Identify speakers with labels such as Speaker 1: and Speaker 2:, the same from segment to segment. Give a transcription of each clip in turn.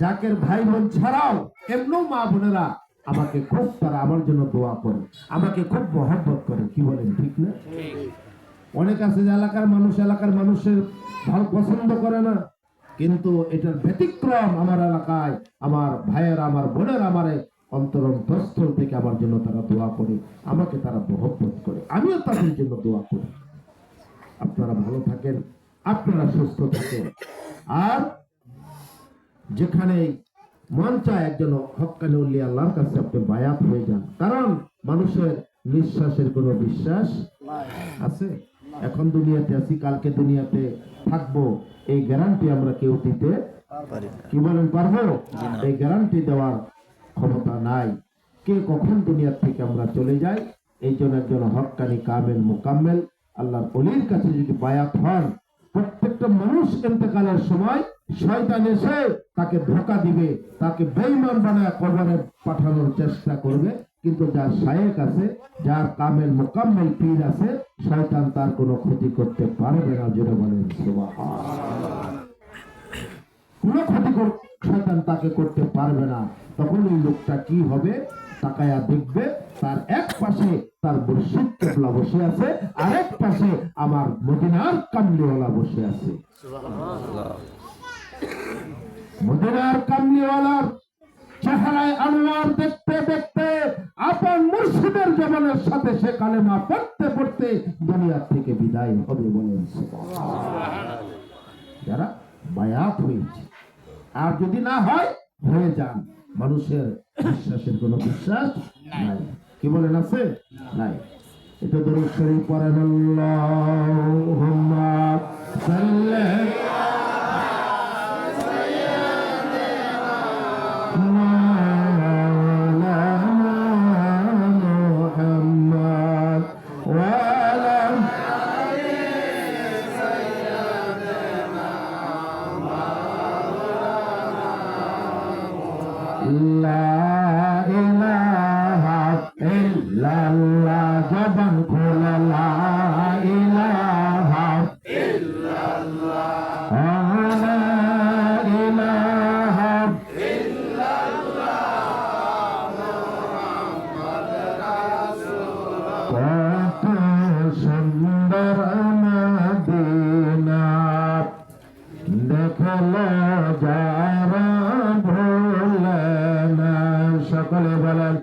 Speaker 1: জাকের ভাই বোন ছাড়াও এমনও মা বোনেরা আমাকে খুব তারা আমার জন্য দোয়া করে, আমাকে খুব মহব্বত করে, কি বলেন, ঠিক না? অনেক আছে যে এলাকার মানুষ, এলাকার মানুষের ভালো পছন্দ করে না, কিন্তু এটার ব্যতিক্রম আমার এলাকায়, আমার ভাইয়ের, আমার বোনের, আমার অন্তরন্তস্থল থেকে আমার জন্য তারা দোয়া করে, আমাকে তারা মহব্বত করে, আমিও তাদের জন্য দোয়া করি। আপনারা ভালো থাকেন, আপনারা সুস্থ থাকেন, আর যেখানে মন চায় একজন হকানি উল্লি আল্লাহর কাছে আপনি বায়াত হয়ে যান। কারণ মানুষের নিঃশ্বাসের কোনো বিশ্বাস আছে? এখন দুনিয়াতে আছি কালকে দুনিয়াতে থাকব এই গ্যারান্টি আমরা কেউ দিতে কি বলেন পারব? এই গ্যারান্টি দেওয়ার ক্ষমতা নাই। কে কখন দুনিয়ার থেকে আমরা চলে যাই? এই জন্য একজন হকানি কামেল মোকাম্মেল আল্লাহর অলির কাছে যদি বায়াত হন প্রত্যেকটা মানুষ ইন্তেকালের সময় শয়তান এসে তাকে ধোকা দিবে, তাকে বেইমান বানায় কবরে পাঠানোর চেষ্টা করবে। কিন্তু যার শায়েক আছে, যার কামেল মোকাম্মেল পীর আছে, শয়তান তার কোনো ক্ষতি করতে পারবে না, জোরে বলেন কোনো ক্ষতি শয়তান তাকে করতে পারবে না। তখন ওই লোকটা কি হবে? তাকায়া দেখবে, তার এক পাশে তার কেবলা বসে আছে, আরেক পাশে আমার মদিনার কামলিওয়ালা বসে আছে। মদিনার কামলিওয়ালার চেহারায় আনোয়ার দেখতে দেখতে আপন মুর্শিদের জবানের সাথে সে কালেমা পড়তে পড়তে দুনিয়ার থেকে বিদায় হবে বলে যারা বায়াত হয়েছে আর যদি না হয় হয়ে যান। মানুষের বিশ্বাসের কোনো বিশ্বাস নাই। কি বলেন আছে? নাই। এটা ধরুন শরীফ পড়েন আল্লাহুম্মা যারা ভুলে না। সকলে বলেন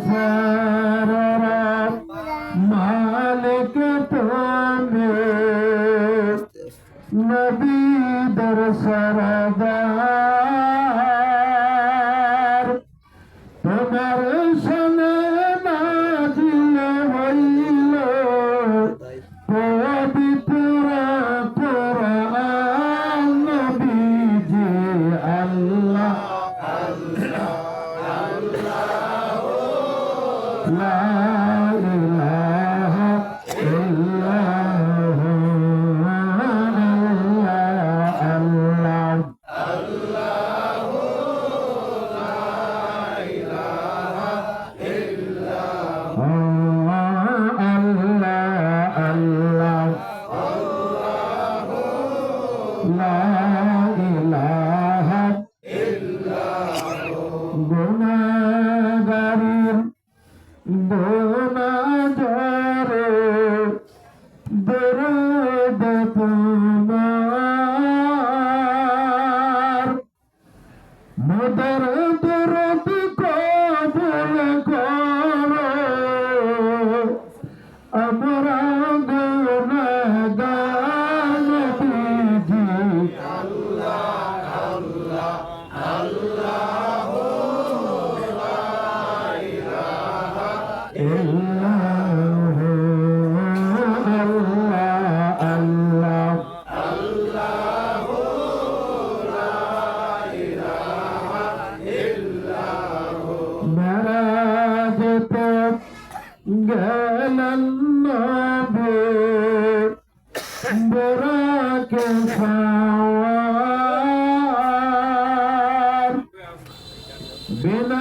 Speaker 1: Joseph. বিনা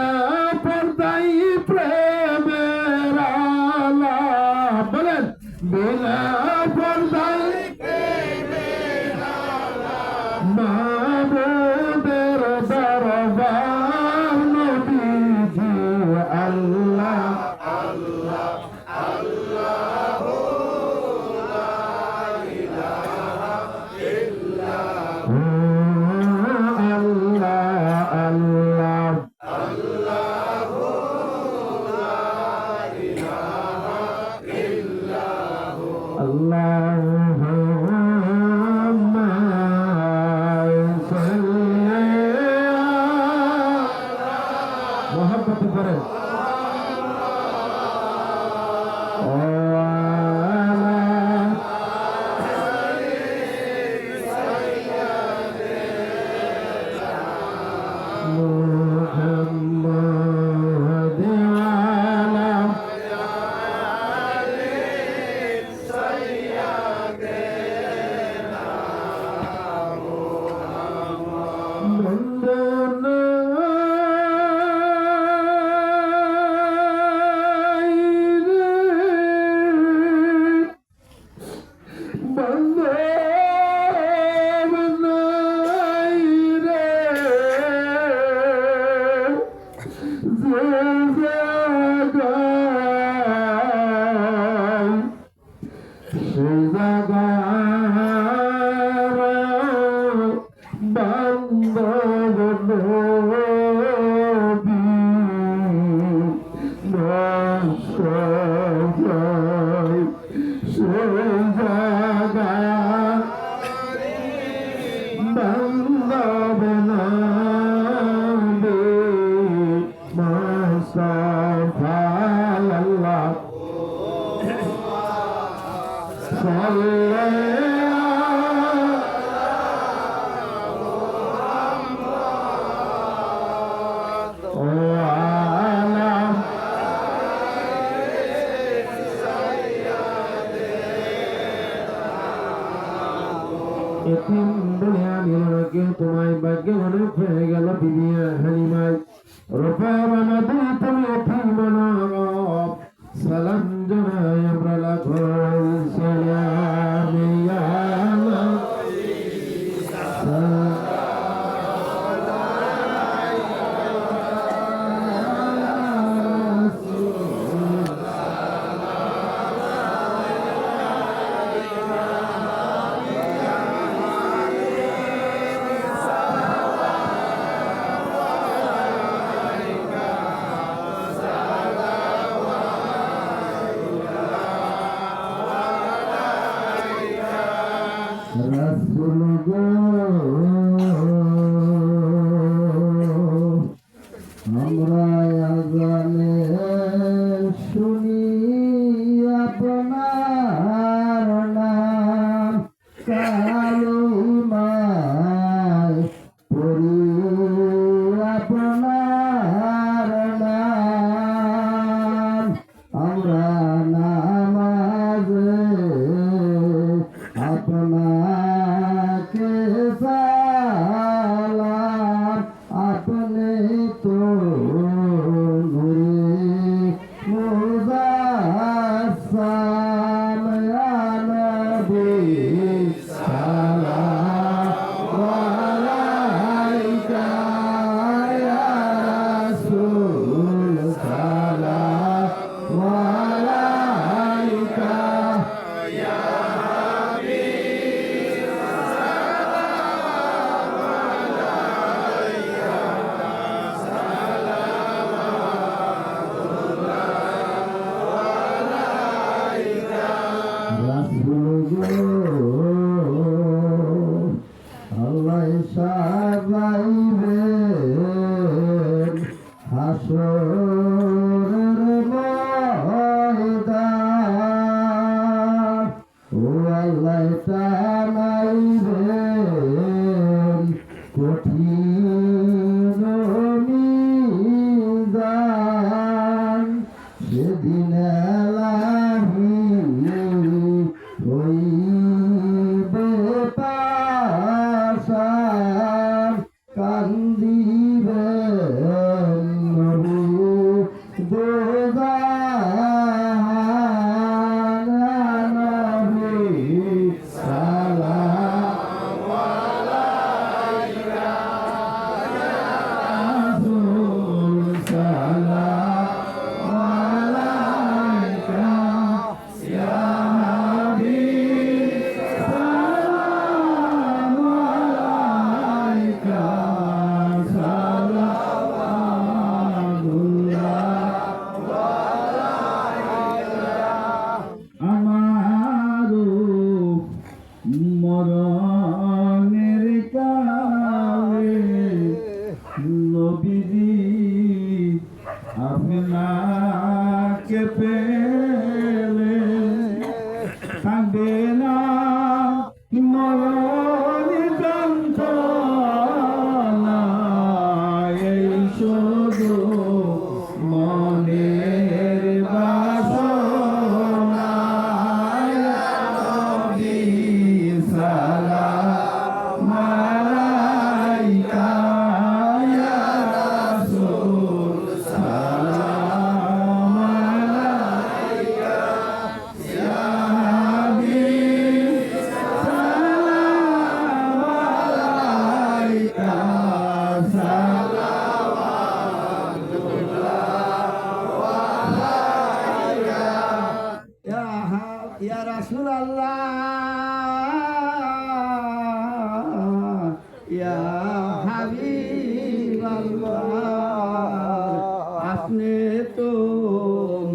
Speaker 1: তোমায়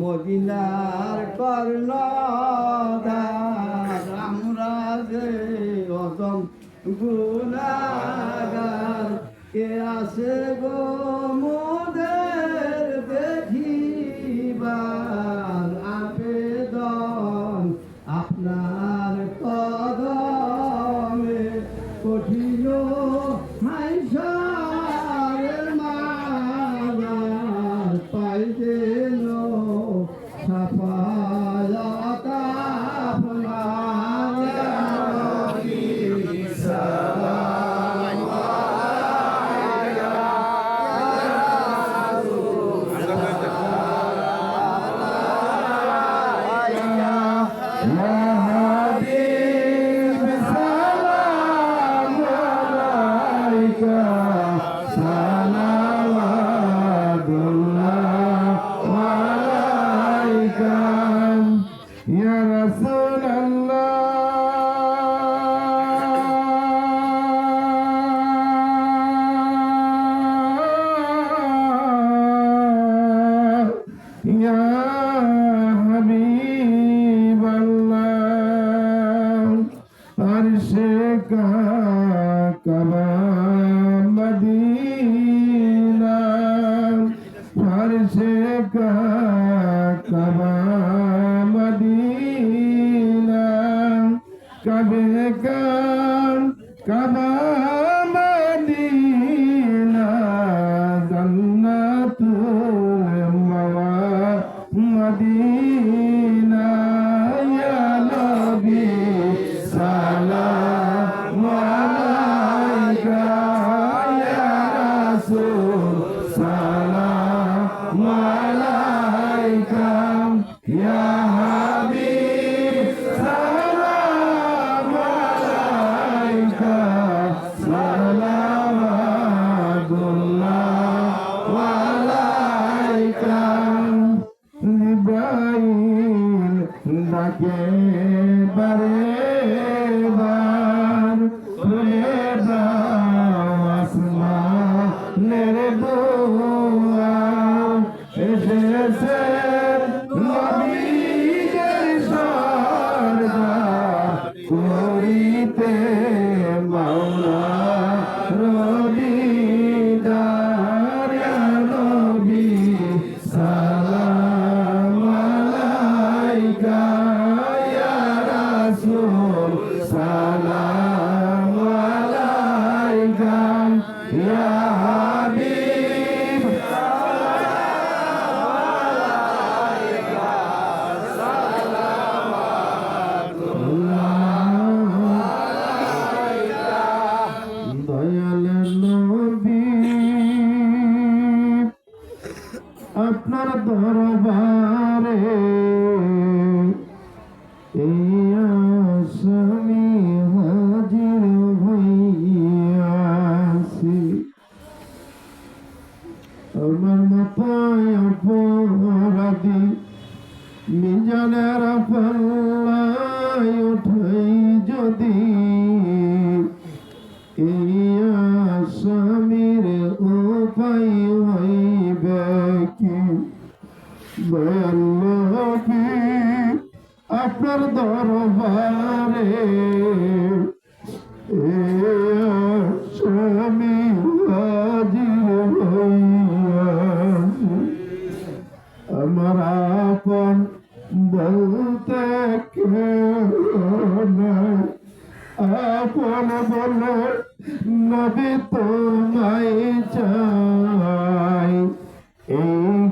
Speaker 2: মদিনার কর্ণ আমরা যে অদম গুণাগার। কে আছে
Speaker 1: से कहा कबा আপন বলো নবী তোমায় চাই। এই